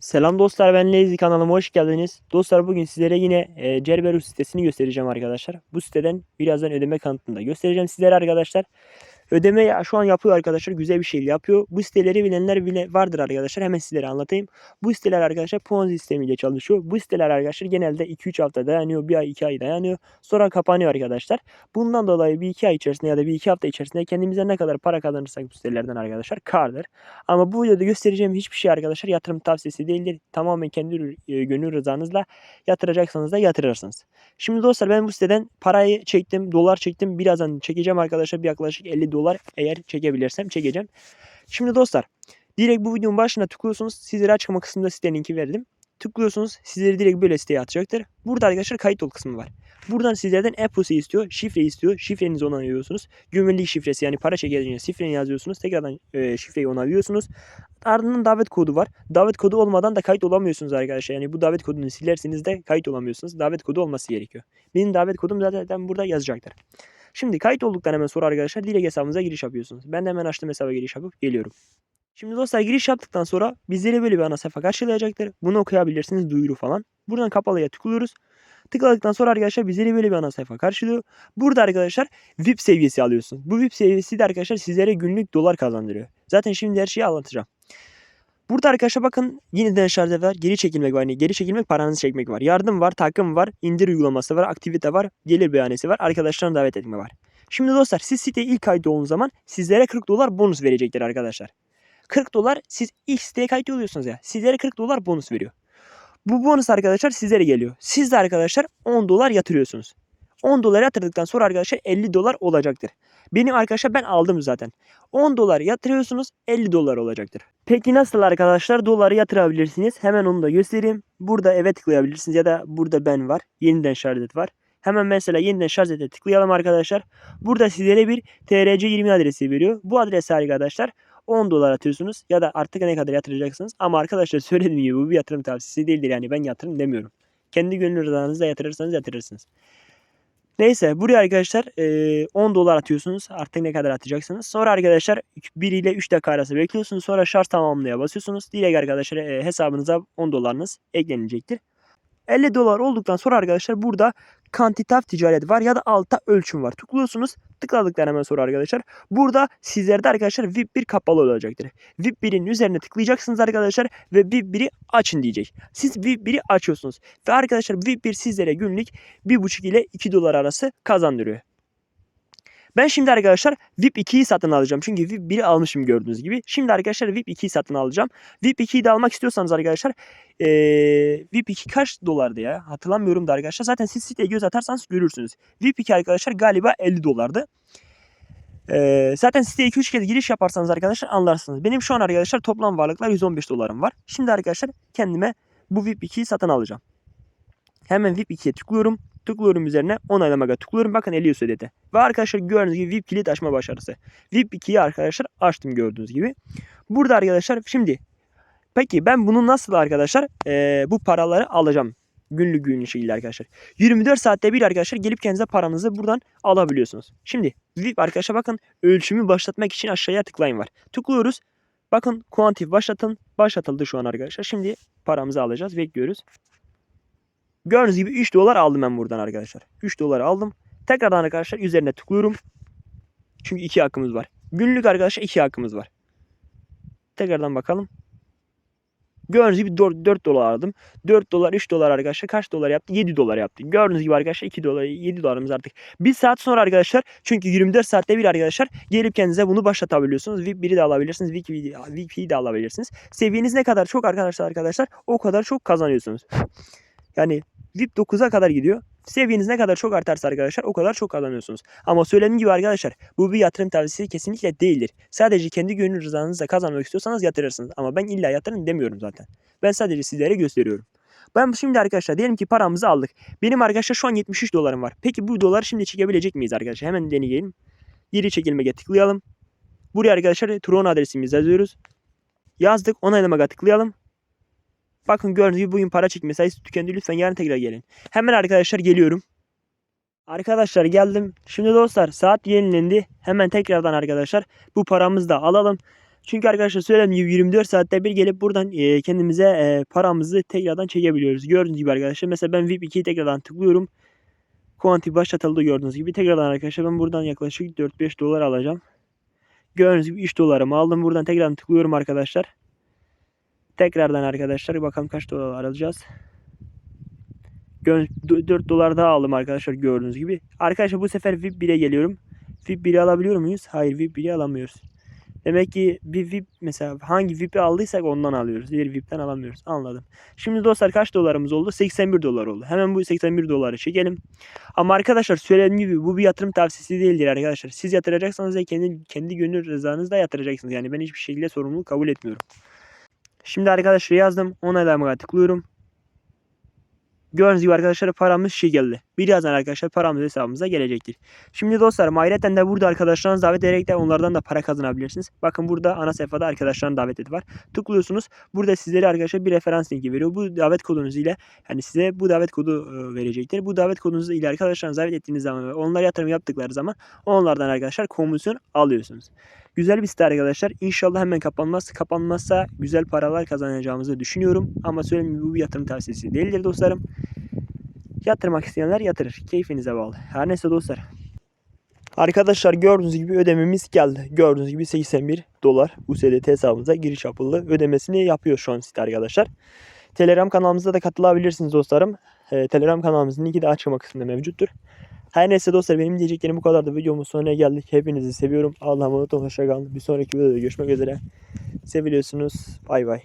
Selam dostlar ben Lazy kanalıma hoş geldiniz. Dostlar bugün sizlere yine e, Cerberus sitesini göstereceğim arkadaşlar. Bu siteden birazdan ödeme kanıtını da göstereceğim sizlere arkadaşlar. Ödeme şu an yapıyor arkadaşlar. Güzel bir şey yapıyor. Bu siteleri bilenler bile vardır arkadaşlar. Hemen sizlere anlatayım. Bu siteler arkadaşlar Ponzi sistemiyle çalışıyor. Bu siteler arkadaşlar genelde 2-3 hafta dayanıyor. 1 ay 2 ay dayanıyor. Sonra kapanıyor arkadaşlar. Bundan dolayı bir 2 ay içerisinde ya da bir 2 hafta içerisinde kendimize ne kadar para kazanırsak bu sitelerden arkadaşlar kardır. Ama bu videoda göstereceğim hiçbir şey arkadaşlar yatırım tavsiyesi değildir. Tamamen kendi e, gönül rızanızla yatıracaksanız da yatırırsınız. Şimdi dostlar ben bu siteden parayı çektim, dolar çektim. Birazdan çekeceğim arkadaşlar. Bir yaklaşık 50 dolar eğer çekebilirsem çekeceğim. Şimdi dostlar direkt bu videonun başına tıklıyorsunuz. Sizlere açıklama kısmında sitenin linki verdim. Tıklıyorsunuz. Sizleri direkt böyle siteye atacaktır. Burada arkadaşlar kayıt ol kısmı var. Buradan sizlerden e-posta istiyor, şifre istiyor. Şifrenizi onaylıyorsunuz. Güvenlik şifresi yani para çekeceğiniz şifreni yazıyorsunuz. Tekrardan e, şifreyi onaylıyorsunuz. Ardından davet kodu var. Davet kodu olmadan da kayıt olamıyorsunuz arkadaşlar. Yani bu davet kodunu silerseniz de kayıt olamıyorsunuz. Davet kodu olması gerekiyor. Benim davet kodum zaten burada yazacaktır. Şimdi kayıt olduktan hemen sonra arkadaşlar direkt hesabınıza giriş yapıyorsunuz. Ben de hemen açtım hesaba giriş yapıp geliyorum. Şimdi dostlar giriş yaptıktan sonra bizleri böyle bir ana sayfa karşılayacaktır. Bunu okuyabilirsiniz duyuru falan. Buradan kapalıya tıklıyoruz. Tıkladıktan sonra arkadaşlar bizleri böyle bir ana sayfa karşılıyor. Burada arkadaşlar VIP seviyesi alıyorsunuz. Bu VIP seviyesi de arkadaşlar sizlere günlük dolar kazandırıyor. Zaten şimdi her şeyi anlatacağım. Burada arkadaşlar bakın yeniden şarj var, geri çekilmek var. Yani geri çekilmek paranızı çekmek var. Yardım var, takım var, indir uygulaması var, aktivite var, gelir beyanesi var, arkadaşlarını davet etme var. Şimdi dostlar siz siteye ilk kayıt olduğunuz zaman sizlere 40 dolar bonus verecekler arkadaşlar. 40 dolar siz ilk siteye kayıt oluyorsunuz ya. Sizlere 40 dolar bonus veriyor. Bu bonus arkadaşlar sizlere geliyor. Siz de arkadaşlar 10 dolar yatırıyorsunuz. 10 dolar yatırdıktan sonra arkadaşlar 50 dolar olacaktır. Benim arkadaşlar ben aldım zaten. 10 dolar yatırıyorsunuz 50 dolar olacaktır. Peki nasıl arkadaşlar doları yatırabilirsiniz? Hemen onu da göstereyim. Burada eve tıklayabilirsiniz ya da burada ben var. Yeniden şarj var. Hemen mesela yeniden şarj ete tıklayalım arkadaşlar. Burada sizlere bir TRC20 adresi veriyor. Bu adrese arkadaşlar 10 dolar atıyorsunuz ya da artık ne kadar yatıracaksınız. Ama arkadaşlar söylediğim gibi bu bir yatırım tavsiyesi değildir. Yani ben yatırım demiyorum. Kendi gönül rızanızla yatırırsanız yatırırsınız. Neyse buraya arkadaşlar e, 10 dolar atıyorsunuz. Artık ne kadar atacaksınız. Sonra arkadaşlar 1 ile 3 dakika arası bekliyorsunuz. Sonra şarj tamamlaya basıyorsunuz. Direkt arkadaşlar hesabınıza 10 dolarınız eklenecektir. 50 dolar olduktan sonra arkadaşlar burada kantitatif ticaret var ya da altta ölçüm var. Tıklıyorsunuz. Tıkladıktan hemen sonra arkadaşlar burada sizlerde arkadaşlar VIP 1 kapalı olacaktır. VIP 1'in üzerine tıklayacaksınız arkadaşlar ve VIP 1'i açın diyecek. Siz VIP 1'i açıyorsunuz. Ve arkadaşlar VIP 1 sizlere günlük 1,5 ile 2 dolar arası kazandırıyor. Ben şimdi arkadaşlar VIP 2'yi satın alacağım. Çünkü VIP 1'i almışım gördüğünüz gibi. Şimdi arkadaşlar VIP 2'yi satın alacağım. VIP 2'yi de almak istiyorsanız arkadaşlar ee, VIP 2 kaç dolardı ya? Hatırlamıyorum da arkadaşlar. Zaten siz siteye göz atarsanız görürsünüz. VIP 2 arkadaşlar galiba 50 dolardı. Ee, zaten siteye 2-3 kez giriş yaparsanız arkadaşlar anlarsınız. Benim şu an arkadaşlar toplam varlıklar 115 dolarım var. Şimdi arkadaşlar kendime bu VIP 2'yi satın alacağım. Hemen VIP 2'ye tıklıyorum. Tıklıyorum üzerine onaylamaya tıklıyorum. Bakın 50 ödedi. Ve arkadaşlar gördüğünüz gibi VIP kilit açma başarısı. VIP 2'yi arkadaşlar açtım gördüğünüz gibi. Burada arkadaşlar şimdi peki ben bunu nasıl arkadaşlar eee, bu paraları alacağım? Günlük günlük şekilde arkadaşlar. 24 saatte bir arkadaşlar gelip kendinize paranızı buradan alabiliyorsunuz. Şimdi VIP arkadaşlar bakın ölçümü başlatmak için aşağıya tıklayın var. Tıklıyoruz. Bakın kuantif başlatın. Başlatıldı şu an arkadaşlar. Şimdi paramızı alacağız. Bekliyoruz. Gördüğünüz gibi 3 dolar aldım ben buradan arkadaşlar. 3 dolar aldım. Tekrardan arkadaşlar üzerine tıklıyorum. Çünkü 2 hakkımız var. Günlük arkadaşlar 2 hakkımız var. Tekrardan bakalım. Gördüğünüz gibi 4, 4 dolar aldım. 4 dolar 3 dolar arkadaşlar kaç dolar yaptı? 7 dolar yaptı. Gördüğünüz gibi arkadaşlar 2 dolar 7 dolarımız artık. 1 saat sonra arkadaşlar çünkü 24 saatte bir arkadaşlar gelip kendinize bunu başlatabiliyorsunuz. VIP 1'i de alabilirsiniz. VIP 2'yi de alabilirsiniz. Seviyeniz ne kadar çok arkadaşlar arkadaşlar o kadar çok kazanıyorsunuz. Yani VIP 9'a kadar gidiyor. Seviyeniz ne kadar çok artarsa arkadaşlar o kadar çok kazanıyorsunuz. Ama söylediğim gibi arkadaşlar bu bir yatırım tavsiyesi kesinlikle değildir. Sadece kendi gönül rızanızla kazanmak istiyorsanız yatırırsınız. Ama ben illa yatırın demiyorum zaten. Ben sadece sizlere gösteriyorum. Ben şimdi arkadaşlar diyelim ki paramızı aldık. Benim arkadaşlar şu an 73 dolarım var. Peki bu doları şimdi çekebilecek miyiz arkadaşlar? Hemen deneyelim. Geri çekilmeye tıklayalım. Buraya arkadaşlar Tron adresimizi yazıyoruz. Yazdık onaylamaya tıklayalım. Bakın gördüğünüz gibi bugün para çekme sayısı tükendi. Lütfen yarın tekrar gelin. Hemen arkadaşlar geliyorum. Arkadaşlar geldim. Şimdi dostlar saat yenilendi. Hemen tekrardan arkadaşlar bu paramızı da alalım. Çünkü arkadaşlar söylediğim gibi 24 saatte bir gelip buradan e, kendimize e, paramızı tekrardan çekebiliyoruz. Gördüğünüz gibi arkadaşlar mesela ben VIP 2'yi tekrardan tıklıyorum. Kuanti başlatıldı gördüğünüz gibi. Tekrardan arkadaşlar ben buradan yaklaşık 4-5 dolar alacağım. Gördüğünüz gibi 3 dolarımı aldım. Buradan tekrardan tıklıyorum arkadaşlar. Tekrardan arkadaşlar bakalım kaç dolar alacağız. 4 dolar daha aldım arkadaşlar gördüğünüz gibi. Arkadaşlar bu sefer VIP 1'e geliyorum. VIP 1'i alabiliyor muyuz? Hayır VIP 1'i alamıyoruz. Demek ki bir VIP mesela hangi VIP'i aldıysak ondan alıyoruz. Diğer VIP'ten alamıyoruz. Anladım. Şimdi dostlar kaç dolarımız oldu? 81 dolar oldu. Hemen bu 81 doları çekelim. Ama arkadaşlar söylediğim gibi bu bir yatırım tavsiyesi değildir arkadaşlar. Siz yatıracaksanız da kendi, kendi gönül rızanızla yatıracaksınız. Yani ben hiçbir şekilde sorumluluk kabul etmiyorum. Şimdi arkadaşlar yazdım. Onaylamaya tıklıyorum. Gördüğünüz gibi arkadaşlar paramız şey geldi. Birazdan arkadaşlar paramız hesabımıza gelecektir. Şimdi dostlarım ayrıca de burada arkadaşlarınızı davet ederek de onlardan da para kazanabilirsiniz. Bakın burada ana sayfada arkadaşların davetleri var. Tıklıyorsunuz. Burada sizlere arkadaşlar bir referans linki veriyor. Bu davet kodunuz ile yani size bu davet kodu e, verecektir. Bu davet kodunuz ile arkadaşlarınızı davet ettiğiniz zaman ve onlar yatırım yaptıkları zaman onlardan arkadaşlar komisyon alıyorsunuz. Güzel bir site arkadaşlar. İnşallah hemen kapanmaz. Kapanmazsa güzel paralar kazanacağımızı düşünüyorum. Ama söyleyeyim bu bir yatırım tavsiyesi değildir dostlarım. Yatırmak isteyenler yatırır. Keyfinize bağlı. Her neyse dostlar. Arkadaşlar gördüğünüz gibi ödememiz geldi. Gördüğünüz gibi 81 dolar USDT hesabımıza giriş yapıldı. Ödemesini yapıyor şu an site arkadaşlar. Telegram kanalımıza da katılabilirsiniz dostlarım. Ee, Telegram kanalımızın linki de açıklama kısmında mevcuttur. Her neyse dostlar benim diyeceklerim bu kadardı. Videomun sonuna geldik. Hepinizi seviyorum. Allah'a emanet olun. Hoşçakalın. Bir sonraki videoda görüşmek üzere. Seviliyorsunuz. Bay bay.